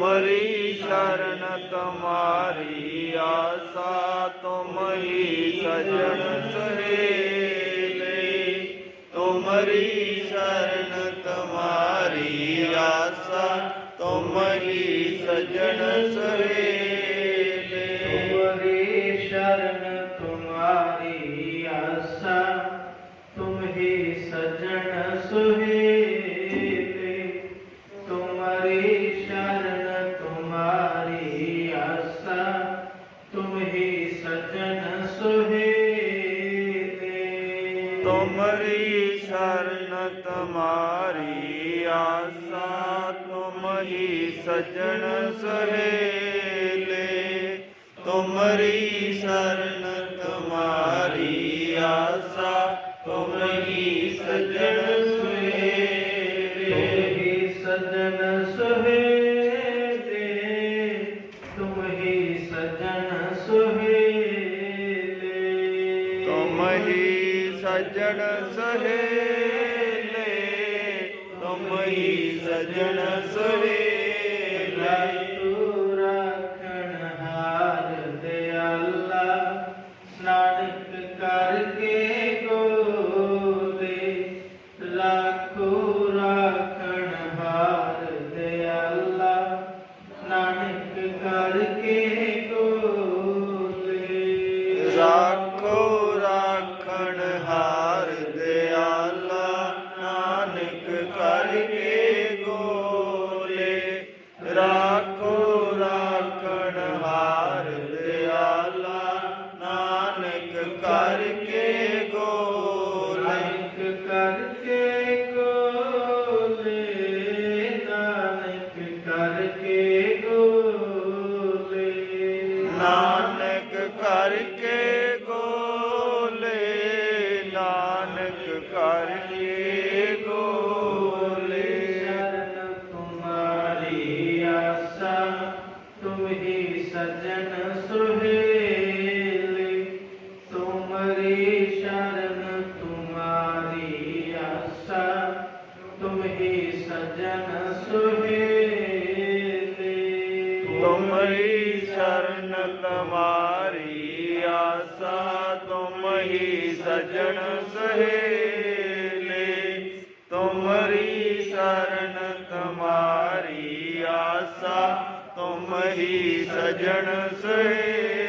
મરી શરણ તમારી આશા તો મહી સજણ સહેલે. તો મરી શરણ તમારી ਤੁਮਰੀ ਸ਼ਰਨ ਤੁਮਾਰੀ ਆਸਾ ਤੁਮ ਹੀ ਸਜਣ ਸਹੇਲੇ। ਤੁਮਰੀ ਸ਼ਰਨ ਤੁਮਾਰੀ ਆਸਾ ਤੁਮ ਹੀ ਸਜਣ ਸਹੇਲੇ। ਸਜਣ ਸਹੇਲੇ ਤੁਮ ਹੀ ਸਜਣ ਸਹੇਲੇ। ਤੁਮ ਹੀ ਸਜਣ ਸਹੇਲੇ ਤੁਮ ਹੀ ਸਜਣ ਸਹੇਲੇ। ਤੂੰ ਰੱਖਣ ਹਾਰ ਕਰਕੇ ਗੋਦੇ ਲਾਖੋ ਰੱਖਣ ਕਰਕੇ ਕਰਕੇ ਗੋਲੇ। ਨਾਨਕ ਕਰਕੇ ਗੋਲੇ ਨਾਨਕ ਕਰਕੇ ਗੋਲੇ। ਤੁਮਾਰੀ ਆਸਾ ਤੁਮਹੀ ਸਜਣ ਸੁਹੇ ਸ਼ਰਨ ਤੁਮਾਰੀ ਆਸਾ ਤੁਮ ਹੀ ਸਜਣ ਸਹੇਲੇ। ਤੁਮਰੀ ਸ਼ਰਨ ਤੁਮਾਰੀ ਆਸਾ ਤੁਮ ਹੀ ਸਜਣ ਸਹੇਲੇ।